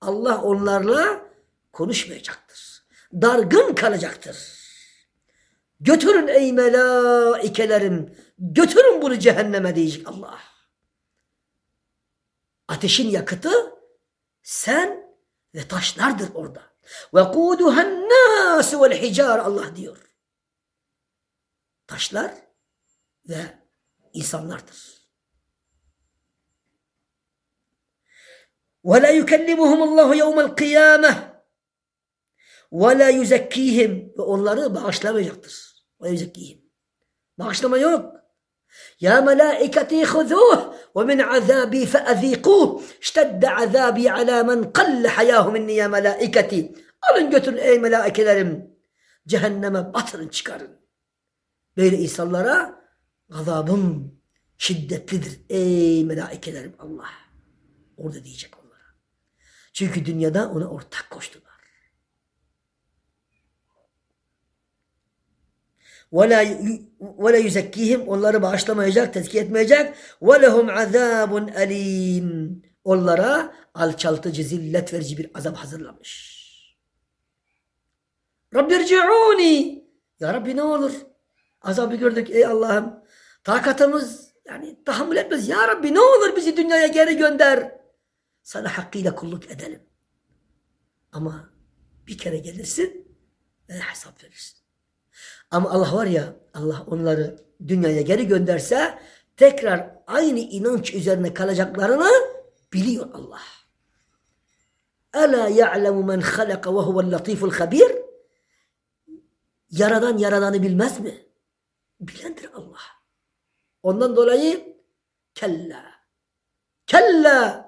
Allah onlarla konuşmayacaktır. Dargın kalacaktır. Götürün ey melaikelerim. Götürün bunu cehenneme diyecek Allah. Ateşin yakıtı sen ve taşlardır orada. Ve kuduhen nasu vel hicar Allah diyor. Taşlar ve insanlardır. Yukellimuhum Allah yevmel kıyameh ve la yuzekkihim ve onları bağışlamayacaktır. Ve yuzekkihim. Bağışlama yok. Ya melaiketi huzuh ve min azabi feazikuh. İştedde azabi ala men kalle hayahu minni ya melaiketi. Alın götürün ey melaikelerim. Cehenneme batırın çıkarın. Böyle insanlara gazabım şiddetlidir ey melaikelerim Allah. Orada diyecek. Çünkü dünyada ona ortak koştular. وَلَا وَلَا يُزَكِّيهِمْ Onları bağışlamayacak, tezkiye etmeyecek. وَلَهُمْ عَذَابٌ أَلِيمٌ Onlara alçaltıcı, zillet verici bir azap hazırlamış. Rabbi rci'uni Ya Rabbi ne olur? Azabı gördük ey Allah'ım. Takatımız yani tahammül etmez. Ya Rabbi ne olur bizi dünyaya geri gönder. Sana hakkıyla kulluk edelim. Ama bir kere gelirsin ve hesap verirsin. Ama Allah var ya Allah onları dünyaya geri gönderse tekrar aynı inanç üzerine kalacaklarını biliyor Allah. Ela ya'lemu men halaka ve huvel latiful habir. Yaradan yaradanı bilmez mi? Bilendir Allah. Ondan dolayı kella. Kella.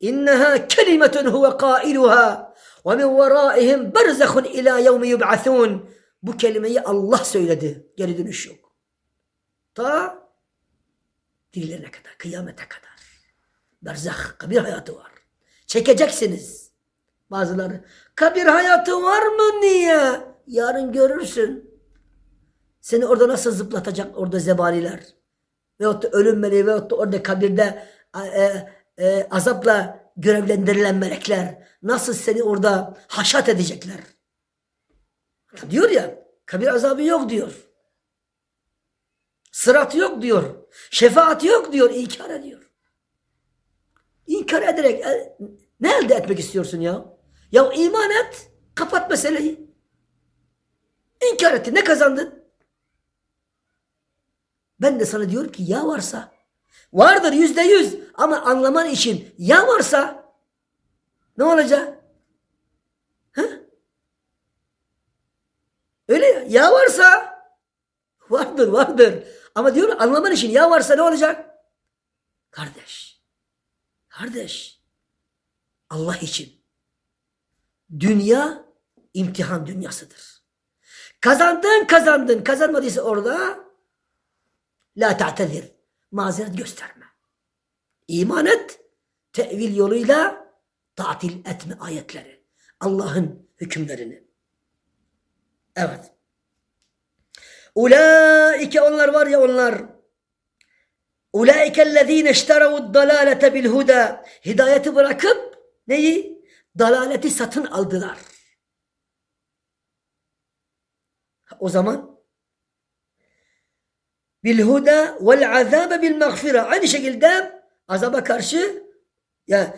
İnneha kelimetun huve kailuha ve min veraihim berzehun ila yevmi yub'athun. Bu kelimeyi Allah söyledi. Geri dönüş yok. Ta dillerine kadar, kıyamete kadar. Berzah, kabir hayatı var. Çekeceksiniz. Bazıları, kabir hayatı var mı niye? Yarın görürsün. Seni orada nasıl zıplatacak orada zebaniler? Veyahut da ölüm meleği veyahut da orada kabirde e, e, azapla görevlendirilen melekler nasıl seni orada haşat edecekler? Diyor ya kabir azabı yok diyor. Sırat yok diyor. Şefaat yok diyor. İnkar ediyor. İnkar ederek e, ne elde etmek istiyorsun ya? Ya iman et. Kapat meseleyi. İnkar etti. Ne kazandın? Ben de sana diyorum ki ya varsa vardır yüzde yüz ama anlaman için ya varsa ne olacak? Ha? Öyle ya. Varsa vardır vardır. Ama diyor anlaman için ya varsa ne olacak? Kardeş. Kardeş. Allah için. Dünya imtihan dünyasıdır. Kazandın kazandın. Kazanmadıysa orada la ta'tezir. Mazeret gösterme. İman et. Tevil yoluyla tatil etme ayetleri. Allah'ın hükümlerini. Evet. Ulaike onlar var ya onlar. Ulaike ellezine işteravud dalalete bil huda. Hidayeti bırakıp neyi? Dalaleti satın aldılar. O zaman bil huda vel azabe bil mağfira. Aynı şekilde azaba karşı ya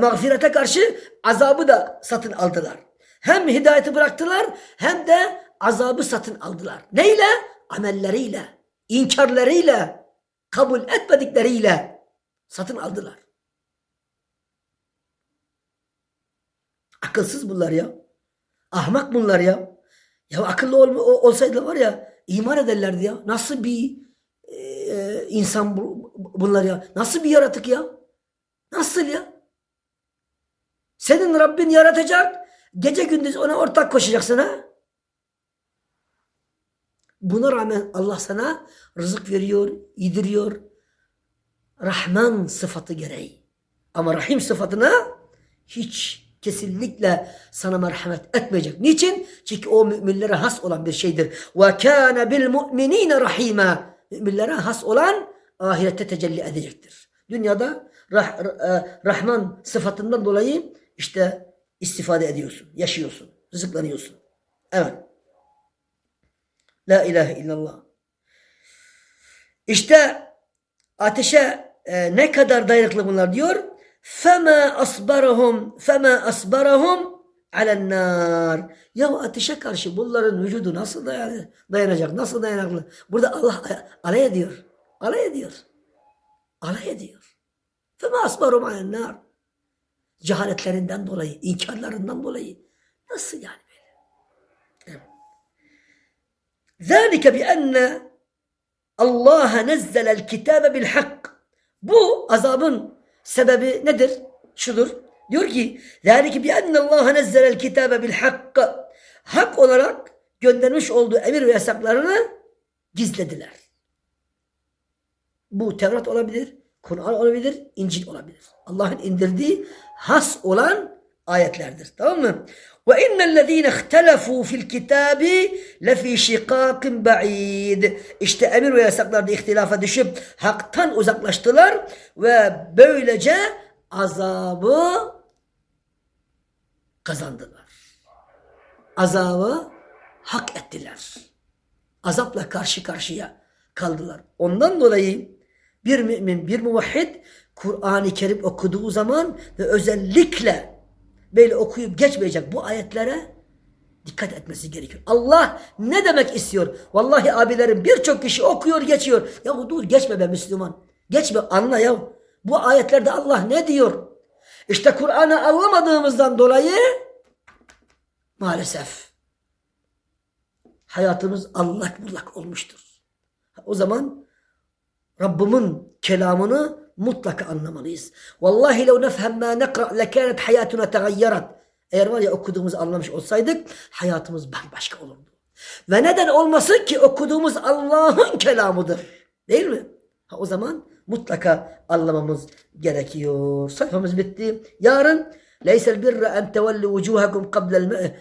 mağfirete karşı azabı da satın aldılar. Hem hidayeti bıraktılar hem de azabı satın aldılar. Neyle? Amelleriyle, inkarlarıyla, kabul etmedikleriyle satın aldılar. Akılsız bunlar ya. Ahmak bunlar ya. Ya akıllı ol, olsaydı var ya iman ederlerdi ya. Nasıl bir e, insan bu, bunlar ya? Nasıl bir yaratık ya? Nasıl ya? Senin Rabbin yaratacak. Gece gündüz ona ortak koşacaksın ha? Buna rağmen Allah sana rızık veriyor, yediriyor. Rahman sıfatı gereği. Ama Rahim sıfatına hiç kesinlikle sana merhamet etmeyecek. Niçin? Çünkü o müminlere has olan bir şeydir. Ve kâne bil mu'minîne rahîmâ. Müminlere has olan ahirette tecelli edecektir. Dünyada Rah, e, Rahman sıfatından dolayı işte istifade ediyorsun, yaşıyorsun, rızıklanıyorsun. Evet. La ilahe illallah. İşte ateşe e, ne kadar dayanıklı bunlar diyor. Feme asbarahum feme asbarahum alennar. Ya ateşe karşı bunların vücudu nasıl dayan dayanacak? Nasıl dayanaklı? Burada Allah alay ediyor. Alay ediyor. Alay ediyor. Feme asbarahum alennar. Cehaletlerinden dolayı, inkarlarından dolayı. Nasıl yani böyle? Zalike bi enne Allah nezzelel kitabe bil hak. Bu azabın sebebi nedir? Şudur. Diyor ki ذَٰلِكِ بِأَنَّ اللّٰهَ نَزَّلَ الْكِتَابَ بِالْحَقِّ Hak olarak göndermiş olduğu emir ve yasaklarını gizlediler. Bu Tevrat olabilir, Kur'an olabilir, İncil olabilir. Allah'ın indirdiği has olan ayetlerdir. Tamam mı? Ve innellezîne ihtelefû fil kitâbi lefî şikâkin ba'id. İşte emir ve yasaklarda ihtilafa düşüp haktan uzaklaştılar ve böylece azabı kazandılar. Azabı hak ettiler. Azapla karşı karşıya kaldılar. Ondan dolayı bir mümin, bir muvahhid Kur'an-ı Kerim okuduğu zaman ve özellikle böyle okuyup geçmeyecek bu ayetlere dikkat etmesi gerekiyor. Allah ne demek istiyor? Vallahi abilerim birçok kişi okuyor geçiyor. Ya dur geçme be Müslüman. Geçme anla ya. Bu ayetlerde Allah ne diyor? İşte Kur'an'ı anlamadığımızdan dolayı maalesef hayatımız allak bullak olmuştur. O zaman Rabbimin kelamını mutlaka anlamalıyız. Vallahi lev nefhem ma nekra lekânet hayatuna tegayyarat. Eğer var ya okuduğumuzu anlamış olsaydık hayatımız bambaşka olurdu. Ve neden olmasın ki okuduğumuz Allah'ın kelamıdır. Değil mi? Ha, o zaman mutlaka anlamamız gerekiyor. Sayfamız bitti. Yarın leysel birra en tevelli vucuhakum qablel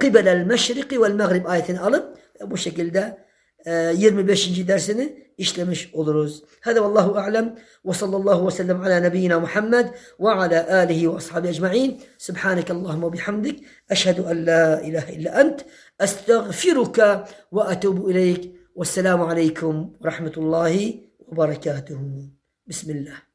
qibelel meşriki vel mağrib ayetini alıp bu şekilde 25. dersini işlemiş oluruz. Hadi vallahu a'lem ve sallallahu ve sellem ala nebiyyina Muhammed ve ala alihi ve ashabi ecma'in. Subhaneke Allahumma bihamdik. Eşhedü en la ilahe illa ent. Estağfiruka ve etubu ileyk. Vesselamu aleyküm ve rahmetullahi ve berekatuhu. Bismillah.